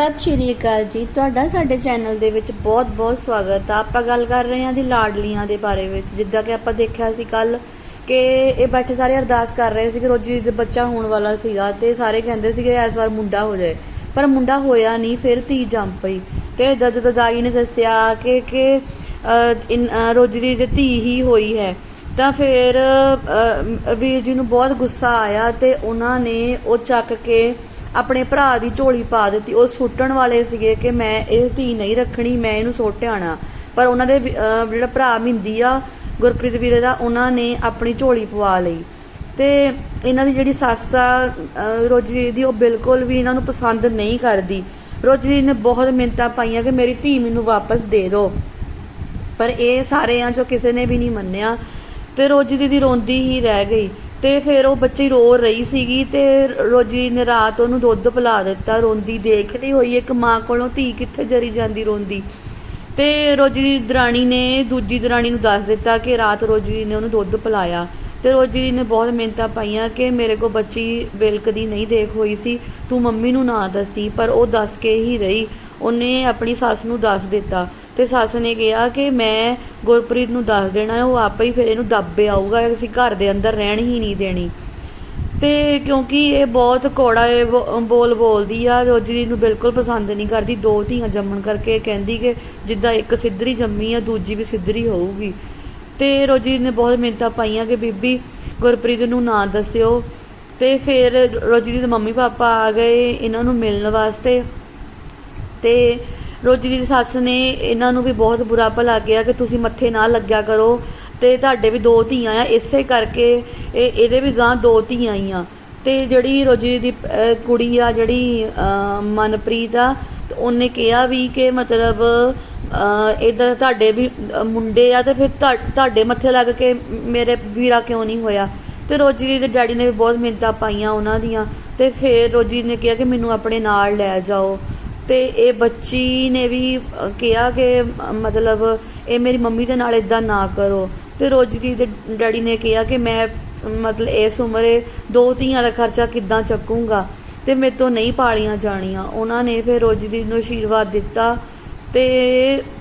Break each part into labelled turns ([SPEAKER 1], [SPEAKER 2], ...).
[SPEAKER 1] ਸਤਿ ਸ਼੍ਰੀ ਅਕਾਲ ਜੀ। ਤੁਹਾਡਾ ਸਾਡੇ ਚੈਨਲ ਦੇ ਵਿੱਚ ਬਹੁਤ-ਬਹੁਤ ਸਵਾਗਤ ਆ। ਆਪਾਂ ਗੱਲ ਕਰ ਰਹੇ ਹਾਂ ਜੀ ਲਾਡਲੀਆਂ ਦੇ ਬਾਰੇ ਵਿੱਚ। ਜਿੱਦਾਂ ਕਿ ਆਪਾਂ ਦੇਖਿਆ ਸੀ ਕੱਲ ਕਿ ਇਹ ਬੈਠੇ ਸਾਰੇ ਅਰਦਾਸ ਕਰ ਰਹੇ ਸੀ ਕਿ ਰੋਜੀ ਦੇ ਬੱਚਾ ਹੋਣ ਵਾਲਾ ਸੀਗਾ ਤੇ ਸਾਰੇ ਕਹਿੰਦੇ ਸੀਗੇ ਇਸ ਵਾਰ ਮੁੰਡਾ ਹੋ ਜਾਏ। ਪਰ ਮੁੰਡਾ ਹੋਇਆ ਨਹੀਂ ਫਿਰ ਧੀ ਜੰਮ ਪਈ। ਤੇ ਏਦਾਂ ਜਦੋਂ ਦਾਈ ਨੇ ਦੱਸਿਆ ਕਿ ਕਿ ਅਹ, ਇਨ- ਰੋਜੀ ਦੀ ਧੀ ਹੀ ਹੋਈ ਹੈ ਤਾਂ ਫਿਰ ਵੀਰ ਜੀ ਨੂੰ ਬਹੁਤ ਗੁੱਸਾ ਆਇਆ ਤੇ ਉਹਨਾਂ ਨੇ ਉਹ ਚੱਕ ਕੇ ਆਪਣੇ ਭਰਾ ਦੀ ਝੋਲੀ ਪਾ ਦਿੱਤੀ। ਉਹ ਸੁੱਟਣ ਵਾਲੇ ਸੀਗੇ ਕਿ ਮੈਂ ਇਹ ਧੀ ਨਹੀਂ ਰੱਖਣੀ, ਮੈਂ ਇਹਨੂੰ ਸੁੱਟ ਪਰ ਉਹਨਾਂ ਦੇ ਜਿਹੜਾ ਭਰਾ ਮਿੰਦੀ ਆ, ਗੁਰਪ੍ਰੀਤ ਵੀਰੇ ਦਾ, ਉਹਨਾਂ ਨੇ ਆਪਣੀ ਝੋਲੀ ਪਵਾ ਲਈ। ਤੇ ਇਹਨਾਂ ਦੀ ਜਿਹੜੀ ਸੱਸ ਆ ਰੋਜੀ ਦੀ, ਉਹ ਬਿਲਕੁਲ ਵੀ ਇਹਨਾਂ ਨੂੰ ਪਸੰਦ ਨਹੀਂ ਕਰਦੀ। ਰੋਜੀ ਨੇ ਬਹੁਤ ਮਿੰਨਤਾਂ ਪਾਈਆਂ ਕਿ ਮੇਰੀ ਧੀ ਮੈਨੂੰ ਵਾਪਸ ਦੇ ਦਿਓ। ਪਰ ਇਹ ਸਾਰਿਆਂ ਚੋਂ ਕਿਸੇ ਨੇ ਵੀ ਨਹੀਂ ਮੰਨਿਆ। ਤੇ ਰੋਜੀ ਦੀਦੀ ਰੋਂਦੀ ਹੀ ਰਹਿ ਗਈ। ਤੇ ਫਿਰ ਉਹ ਬੱਚੀ ਰੋ ਰਹੀ ਸੀਗੀ ਤੇ ਰੋਜੀ ਨੇ ਰਾਤ ਉਹਨੂੰ ਦੁੱਧ ਪਿਲਾ ਦਿੱਤਾ, ਰੋਂਦੀ ਦੇਖਦੀ ਹੋਈ ਇੱਕ ਮਾਂ ਕੋਲੋਂ ਧੀ ਕਿੱਥੇ ਜਰੀ ਜਾਂਦੀ ਰੋਂਦੀ। ਤੇ ਰੋਜੀ ਦੀ ਦਰਾਣੀ ਨੇ ਦੂਜੀ ਦਰਾਣੀ ਨੂੰ ਦੱਸ ਦਿੱਤਾ ਕਿ ਰਾਤ ਰੋਜੀ ਨੇ ਉਹਨੂੰ ਦੁੱਧ ਪਿਲਾਇਆ। ਤੇ ਰੋਜੀ ਨੇ ਬਹੁਤ ਮਿਹਨਤਾਂ ਪਾਈਆਂ ਕਿ ਮੇਰੇ ਕੋ ਬੱਚੀ ਬਿਲਕਦੀ ਨਹੀਂ ਦੇਖ ਹੋਈ ਸੀ, ਤੂੰ ਮੰਮੀ ਨੂੰ ਨਾ ਦੱਸੀ, ਪਰ ਉਹ ਦੱਸ ਕੇ ਹੀ ਰਹੀ। ਉਹਨੇ ਆਪਣੀ ਸੱਸ ਨੂੰ ਦੱਸ ਦਿੱਤਾ। ਤੇ ਸੱਸ ਨੇ ਕਿਹਾ ਕਿ ਮੈਂ ਗੁਰਪ੍ਰੀਤ ਨੂੰ ਦੱਸ ਦੇਣਾ ਉਹ ਆਪੇ ਹੀ ਫਿਰ ਇਹਨੂੰ ਦੱਬੇ ਆਊਗਾ, ਅਸੀਂ ਘਰ ਦੇ ਅੰਦਰ ਰਹਿਣ ਹੀ ਨਹੀਂ ਦੇਣੀ। ਤੇ ਕਿਉਂਕਿ ਇਹ ਬਹੁਤ ਕੋੜਾ ਇਹ ਬੋ- ਬੋਲ ਬੋਲਦੀ ਆ, ਰੋਜੀ ਨੂੰ ਬਿਲਕੁਲ ਪਸੰਦ ਨਹੀਂ ਕਰਦੀ, ਦੋ ਧੀਆਂ ਜੰਮਣ ਕਰਕੇ ਕਹਿੰਦੀ ਕਿ ਜਿੱਦਾਂ ਇੱਕ ਸਿੱਧਰੀ ਜੰਮੀ ਆ, ਦੂਜੀ ਵੀ ਸਿੱਧਰੀ ਹੋਊਗੀ। ਤੇ ਰੋਜੀ ਨੇ ਬਹੁਤ ਮਿਹਨਤਾਂ ਪਾਈਆਂ ਕਿ ਬੀਬੀ ਗੁਰਪ੍ਰੀਤ ਨੂੰ ਨਾ ਦੱਸਿਓ। ਤੇ ਫਿਰ ਰੋਜੀ ਦੇ ਮੰਮੀ ਪਾਪਾ ਆ ਗਏ, ਇਹਨਾਂ ਨੂੰ ਮਿਲਣ ਵਾਸਤੇ। ਤੇ ਰੋਜੀ ਦੀ ਸੱਸ ਨੇ ਇਹਨਾਂ ਨੂੰ ਵੀ ਬਹੁਤ ਬੁਰਾ ਭਲਾ ਕਿਹਾ ਕਿ ਤੁਸੀਂ ਮੱਥੇ ਨਾ ਲੱਗਿਆ ਕਰੋ ਤੇ ਤੁਹਾਡੇ ਵੀ ਦੋ ਧੀਆਂ ਆ, ਇਸੇ ਕਰਕੇ ਇਹ ਇਹਦੇ ਵੀ ਗਾਂ ਦੋ ਧੀਆਂ ਹੀ ਆ। ਤੇ ਜਿਹੜੀ ਰੋਜੀ ਦੀ ਕੁੜੀ ਆ, ਜਿਹੜੀ ਮਨਪ੍ਰੀਤ ਆ, ਤੇ ਉਹਨੇ ਕਿਹਾ ਵੀ ਕਿ ਮਤਲਬ ਇਧਰ ਤੁਹਾਡੇ ਵੀ ਮੁੰਡੇ ਆ ਤੇ ਫਿਰ ਤੁਹਾ- ਤੁਹਾਡੇ ਮੱਥੇ ਲੱਗ ਕੇ ਮੇਰੇ ਵੀਰਾ ਕਿਉਂ ਨਹੀਂ ਹੋਇਆ? ਤੇ ਰੋਜੀ ਦੇ ਡੈਡੀ ਨੇ ਵੀ ਬਹੁਤ ਮਿੰਨਤਾਂ ਪਾਈਆਂ ਉਹਨਾਂ ਦੀਆਂ। ਤੇ ਫਿਰ ਰੋਜੀ ਨੇ ਕਿਹਾ ਕਿ ਮੈਨੂੰ ਆਪਣੇ ਨਾਲ ਲੈ ਜਾਓ। ਤੇ ਇਹ ਬੱਚੀ ਨੇ ਵੀ ਕਿਹਾ ਕਿ ਮਤਲਬ ਇਹ ਮੇਰੀ ਮੰਮੀ ਦੇ ਨਾਲ ਇਦਾਂ ਨਾ ਕਰੋ। ਤੇ ਰੋਜੀ ਦੀ ਦੇ ਡੈਡੀ ਨੇ ਕਿਹਾ ਕਿ ਮੈਂ, ਮਤਲਬ ਇਸ ਉਮਰੇ ਦੋ ਧੀਆਂ ਦਾ ਖਰਚਾ ਕਿੱਦਾਂ ਚੱਕੂੰਗਾ? ਤੇ ਮੇਰੇ ਤੋਂ ਨਹੀਂ ਪਾਲੀਆਂ ਜਾਣੀਆਂ। ਉਹਨਾਂ ਨੇ ਫਿਰ ਰੋਜੀ ਦੀ ਨੂੰ ਆਸ਼ੀਰਵਾਦ ਦਿੱਤਾ ਤੇ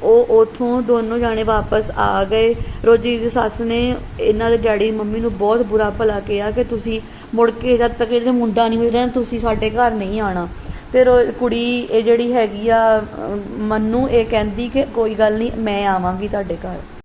[SPEAKER 1] ਉਹ ਉਥੋਂ ਦੋਨੋਂ ਜਾਣੇ ਵਾਪਸ ਆ ਗਏ। ਰੋਜੀ ਦੀ ਸੱਸ ਨੇ ਇਹਨਾਂ ਦੇ ਡੈਡੀ ਮੰਮੀ ਨੂੰ ਬਹੁਤ ਬੁਰਾ ਭਲਾ ਕਿਹਾ ਕਿ ਤੁਸੀਂ ਮੁੜ ਕੇ ਜਦ ਤੱਕ ਇਹਦੇ ਮੁੰਡਾ ਨਹੀਂ ਹੋ ਜਾਂਦਾ ਤੁਸੀਂ ਸਾਡੇ ਘਰ ਨਹੀਂ ਆਣਾ ਤੇ ਰੋ- ਕੁੜੀ ਇਹ ਜਿਹੜੀ ਹੈਗੀ ਆ ਅਹ, ਮੰਨੂ ਇਹ ਕਹਿੰਦੀ ਕਿ ਕੋਈ ਗੱਲ ਨਹੀਂ ਮੈਂ ਆਵਾਂਗੀ ਤੁਹਾਡੇ ਘਰ।